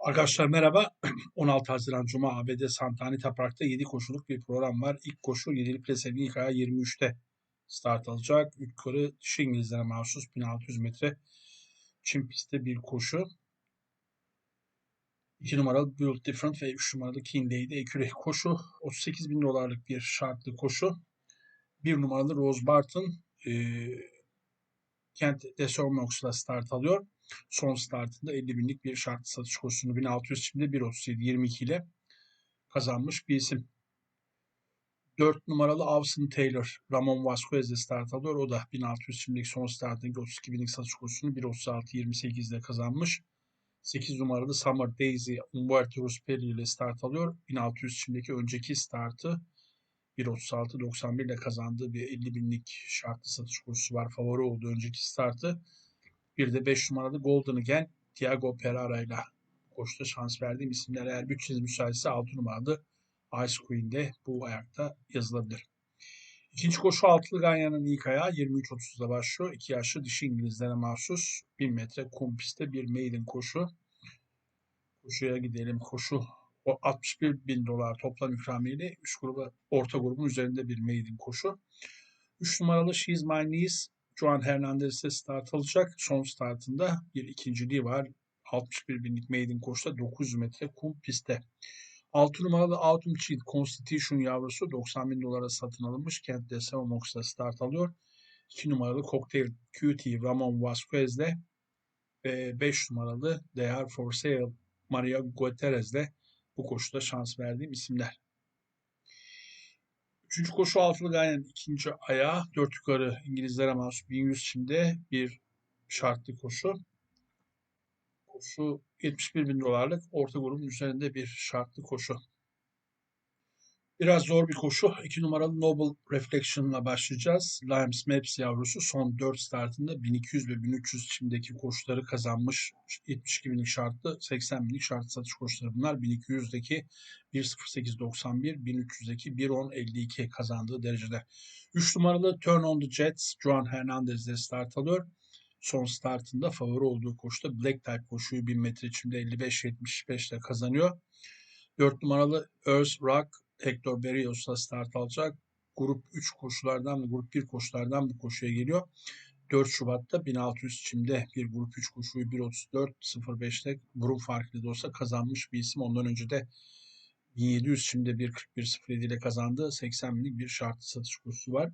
Arkadaşlar merhaba. 16 Haziran Cuma ABD Santa Anita Park'ta 7 koşuluk bir program var. İlk koşu 7'li plesenin ilk ayağı 23'te start alacak. Yukarı dişi İngilizlere mahsus 1600 metre çim pistte bir koşu. 2 numaralı Build Different ve 3 numaralı King Day'de eküre koşu. 38 bin dolarlık bir şartlı koşu. 1 numaralı Rose Barton e, Kent Desormox'la start alıyor. Son startında 50 binlik bir şartlı satış koşusunu 1600 şimdi 1.37-22 ile kazanmış bir isim. 4 numaralı Avson Taylor, Ramon Vasquez'le start alıyor. O da 1600 şimdilik son startındaki 32 binlik satış koşusunu 1.36-28 ile kazanmış. 8 numaralı Summer Daisy, Umberto Ruspelli ile start alıyor. 1600 şimdiki önceki startı 1.36-91 ile kazandığı bir 50 binlik şartlı satış koşusu var. Favori olduğu önceki startı. Bir de 5 numaralı Golden Again Thiago Pereira ile koşta şans verdiğim isimler eğer bütçeniz müsaitse 6 numaralı Ice Queen'de bu ayakta yazılabilir. İkinci koşu altılı Ganyan'ın ilk ayağı 23.30'da başlıyor. İki yaşlı dişi İngilizlere mahsus 1000 metre kum pistte bir maiden koşu. Koşuya gidelim. Koşu o 61 bin dolar toplam ikramiyle 3 gruba, orta grubun üzerinde bir maiden koşu. 3 numaralı She's My Niece Juan Hernandez'e start alacak. Son startında bir ikinciliği var. 61 binlik maiden koşuda 900 metre kum pistte. 6 numaralı Autumn Cheat Constitution yavrusu 90 bin dolara satın alınmış. Kent Deseomox'ta start alıyor. 2 numaralı Cocktail Cutie Ramon Vasquez'le ve 5 numaralı They Are For Sale Maria Guterres'le bu koşuda şans verdiğim isimler. Üçüncü koşu altılı Ganyan'ın ikinci ayağı dört yukarı İngilizlere mahsus 1100 çimde bir şartlı koşu. Koşu 71 bin dolarlık orta grubun üzerinde bir şartlı koşu. Biraz zor bir koşu. 2 numaralı Noble Reflection'la başlayacağız. Limes Maps yavrusu son 4 startında 1200 ve 1300 çimdeki koşuları kazanmış. 72 binlik şartlı, 80 binlik şartlı satış koşuları bunlar. 1200'deki 1.08.91, 1300'deki 1.10.52 kazandığı derecede. 3 numaralı Turn on the Jets, Juan Hernandez de start alıyor. Son startında favori olduğu koşuda Black Type koşuyu 1000 metre içinde 55-75 ile kazanıyor. 4 numaralı Earth Rock Hector Berrios'la start alacak. Grup 3 koşulardan, grup 1 koşulardan bu koşuya geliyor. 4 Şubat'ta 1600 çimde bir grup 3 koşuyu 1.34.05'te grup farklı da olsa kazanmış bir isim. Ondan önce de 1700 çimde 1.41.07 ile kazandığı 80 binlik bir şartlı satış koşusu var.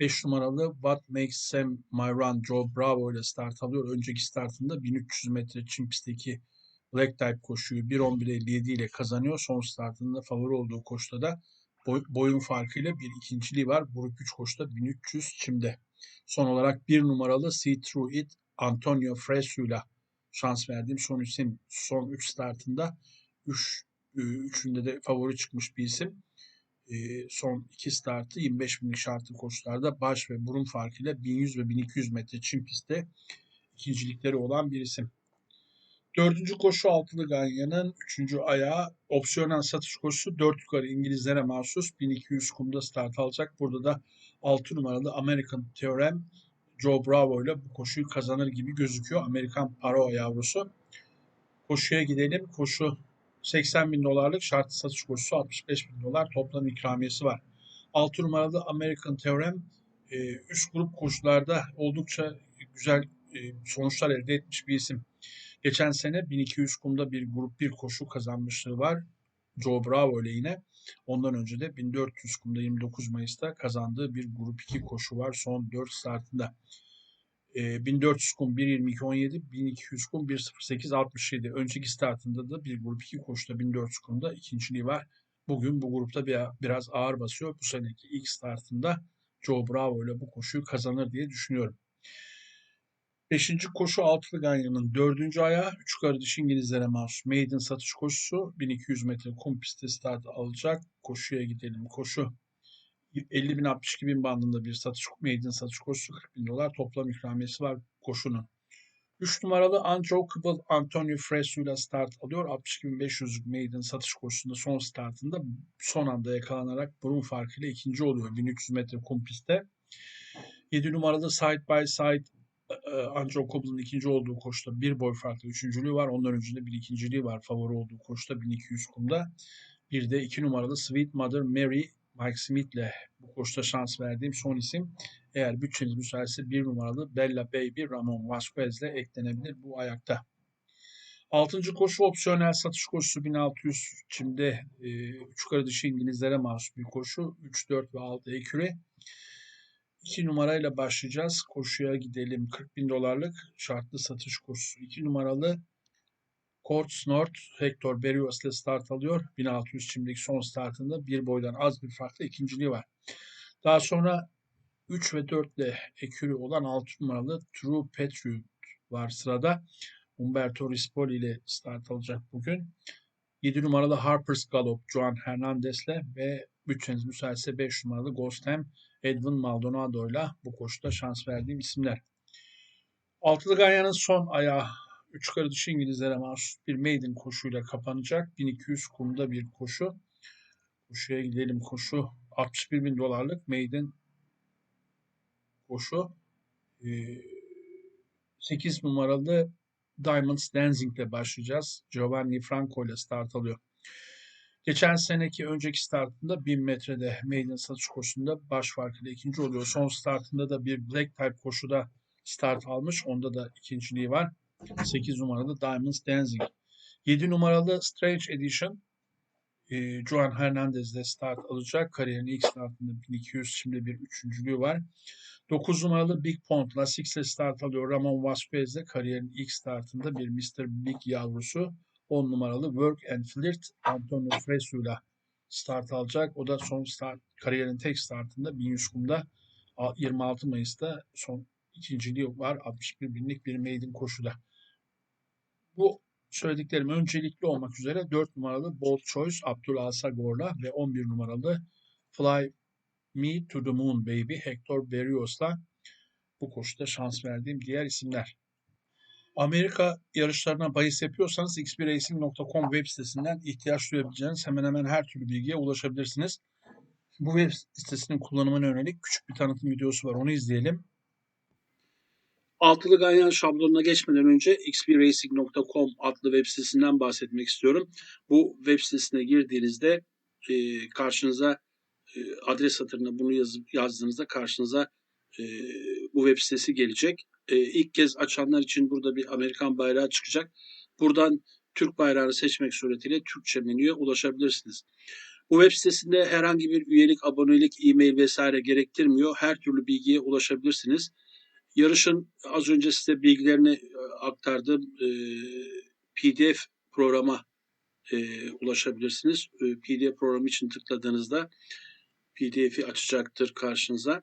5 numaralı What Makes Sam My Run Joe Bravo ile start alıyor. Önceki startında 1300 metre çim pistteki Black Type koşuyu 1.11.57 ile kazanıyor. Son startında favori olduğu koşuda da boy, boyun farkıyla bir ikinciliği var. Grup 3 koşuda 1300 çimde. Son olarak bir numaralı See Through It Antonio Fresu ile şans verdiğim son isim. Son 3 startında 3 üçünde de favori çıkmış bir isim. son iki startı 25 binlik şartlı koşularda baş ve burun farkıyla 1100 ve 1200 metre çim pistte ikincilikleri olan bir isim. Dördüncü koşu altılı Ganya'nın üçüncü ayağı opsiyonel satış koşusu dört yukarı İngilizlere mahsus 1200 kumda start alacak. Burada da 6 numaralı American Theorem Joe Bravo ile bu koşuyu kazanır gibi gözüküyor. Amerikan Paro yavrusu. Koşuya gidelim. Koşu 80 bin dolarlık şartlı satış koşusu 65 bin dolar toplam ikramiyesi var. 6 numaralı American Theorem e, üst grup koşularda oldukça güzel e, sonuçlar elde etmiş bir isim. Geçen sene 1200 kumda bir grup bir koşu kazanmışlığı var. Joe Bravo ile yine. Ondan önce de 1400 kumda 29 Mayıs'ta kazandığı bir grup 2 koşu var son 4 startında. E, 1400 kum 1.22.17, 1200 kum 1.08.67. Önceki startında da bir grup 2 koşuda 1400 kumda ikinciliği var. Bugün bu grupta bir, biraz ağır basıyor. Bu seneki ilk startında Joe Bravo ile bu koşuyu kazanır diye düşünüyorum. Beşinci koşu altılı Ganya'nın dördüncü ayağı üç yukarı İngilizlere mahsus maiden satış koşusu 1200 metre kum pistte start alacak. Koşuya gidelim. Koşu 50 bin 62 bin bandında bir satış maiden satış koşusu 40 bin dolar toplam ikramiyesi var koşunun. 3 numaralı Unjokeable Antonio Fresu ile start alıyor. 62.500 maiden satış koşusunda son startında son anda yakalanarak burun farkıyla ikinci oluyor 1300 metre kum pistte. 7 numaralı Side by Side e, Andrew Cobble'ın ikinci olduğu koşuda bir boy farklı üçüncülüğü var. Ondan öncünde bir ikinciliği var favori olduğu koşuda 1200 kumda. Bir de iki numaralı Sweet Mother Mary Mike Smith'le bu koşuda şans verdiğim son isim. Eğer bütçeniz müsaitse bir numaralı Bella Baby Ramon Vasquez'le eklenebilir bu ayakta. Altıncı koşu opsiyonel satış koşusu 1600 çimde e, yukarı dışı İngilizlere mahsus bir koşu. 3, 4 ve 6 eküre. 2 numarayla başlayacağız. Koşuya gidelim. 40 bin dolarlık şartlı satış koşusu. 2 numaralı Court North Hector Berrios ile start alıyor. 1600 çimlik son startında bir boydan az bir farklı ikinciliği var. Daha sonra 3 ve 4 ile ekürü olan 6 numaralı True Patriot var sırada. Umberto Rispoli ile start alacak bugün. 7 numaralı Harper's Gallop Juan Hernandez ile ve bütçeniz müsaitse 5 numaralı Ghostem Edwin Maldonado ile bu koşuda şans verdiğim isimler. Altılı Ganyan'ın son ayağı 3 yukarı dışı İngilizlere mahsus bir maiden koşuyla kapanacak. 1200 kumda bir koşu. Koşuya gidelim koşu. 61 bin dolarlık maiden koşu. 8 ee, numaralı Diamonds Dancing ile başlayacağız. Giovanni Franco ile start alıyor. Geçen seneki önceki startında 1000 metrede maiden satış koşusunda baş farkıyla ikinci oluyor. Son startında da bir black type koşuda start almış. Onda da ikinciliği var. 8 numaralı Diamonds Dancing. 7 numaralı Strange Edition e, Juan Hernandez'de start alacak. Kariyerin ilk startında 1200 şimdi bir üçüncülüğü var. 9 numaralı Big Pond Lasix'le start alıyor. Ramon Vasquez'de kariyerin ilk startında bir Mr. Big yavrusu. 10 numaralı Work and Flirt Antonio Fresu'yla start alacak. O da son start, kariyerin tek startında 1100 kumda 26 Mayıs'ta son ikinciliği var. 61 binlik bir maiden koşuda. Bu söylediklerim öncelikli olmak üzere 4 numaralı Bold Choice Abdullah Sagor'la ve 11 numaralı Fly Me to the Moon Baby Hector Berrios'la bu koşuda şans verdiğim diğer isimler. Amerika yarışlarına bahis yapıyorsanız xbracing.com web sitesinden ihtiyaç duyabileceğiniz hemen hemen her türlü bilgiye ulaşabilirsiniz. Bu web sitesinin kullanımına yönelik küçük bir tanıtım videosu var. Onu izleyelim. Altılı ganyan şablonuna geçmeden önce xbracing.com adlı web sitesinden bahsetmek istiyorum. Bu web sitesine girdiğinizde e, karşınıza e, adres satırına bunu yazıp yazdığınızda karşınıza e, bu web sitesi gelecek. E, ilk kez açanlar için burada bir Amerikan bayrağı çıkacak. Buradan Türk bayrağını seçmek suretiyle Türkçe menüye ulaşabilirsiniz. Bu web sitesinde herhangi bir üyelik, abonelik, e-mail vesaire gerektirmiyor. Her türlü bilgiye ulaşabilirsiniz. Yarışın az önce size bilgilerini e, aktardığım e, PDF programa e, ulaşabilirsiniz. PDF programı için tıkladığınızda PDF'i açacaktır karşınıza.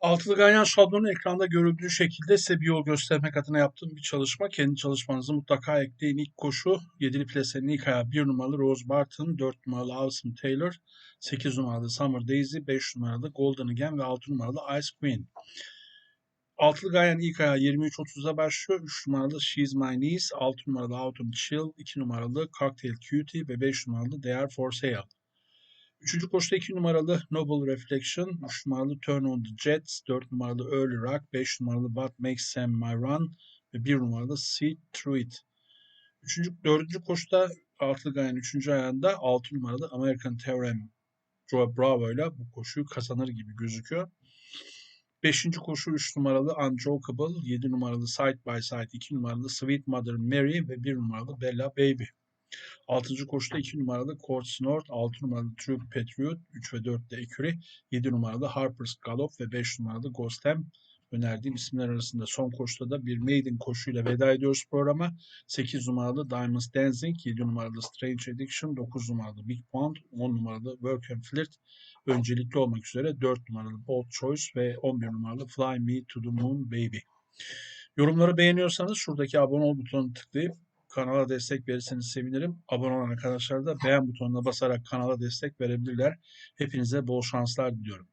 Altılı ganyan şablonu ekranda görüldüğü şekilde size bir yol göstermek adına yaptığım bir çalışma. Kendi çalışmanızı mutlaka ekleyin. İlk koşu 7'li plasenin ilk ayağı 1 numaralı Rose Barton, 4 numaralı Awesome Taylor, 8 numaralı Summer Daisy, 5 numaralı Golden Again ve 6 numaralı Ice Queen. Altılı Ganyan ilk ayağı 23.30'da başlıyor. 3 numaralı She's My Niece, 6 numaralı Autumn Chill, 2 numaralı Cocktail Cutie ve 5 numaralı They Are For Sale. Üçüncü koşuda 2 numaralı Noble Reflection, 3 numaralı Turn on the Jets, 4 numaralı Early Rock, 5 numaralı What Makes Sam My Run ve 1 numaralı See Through It. Üçüncü, dördüncü koşuda Altılı Ganyan 3. ayağında 6 numaralı American Theorem Joe Bravo ile bu koşuyu kazanır gibi gözüküyor. Beşinci koşu 3 numaralı Unjokable, 7 numaralı Side by Side, 2 numaralı Sweet Mother Mary ve 1 numaralı Bella Baby. Altıncı koşuda 2 numaralı Court North, 6 numaralı True Patriot, 3 ve 4 de Ecury, 7 numaralı Harper's Gallop ve 5 numaralı Ghostem önerdiğim isimler arasında son koşuda da bir maiden koşuyla veda ediyoruz programa. 8 numaralı Diamonds Dancing, 7 numaralı Strange Addiction, 9 numaralı Big Pound, 10 numaralı Work and Flirt, öncelikli olmak üzere 4 numaralı Bold Choice ve 11 numaralı Fly Me to the Moon Baby. Yorumları beğeniyorsanız şuradaki abone ol butonuna tıklayıp kanala destek verirseniz sevinirim. Abone olan arkadaşlar da beğen butonuna basarak kanala destek verebilirler. Hepinize bol şanslar diliyorum.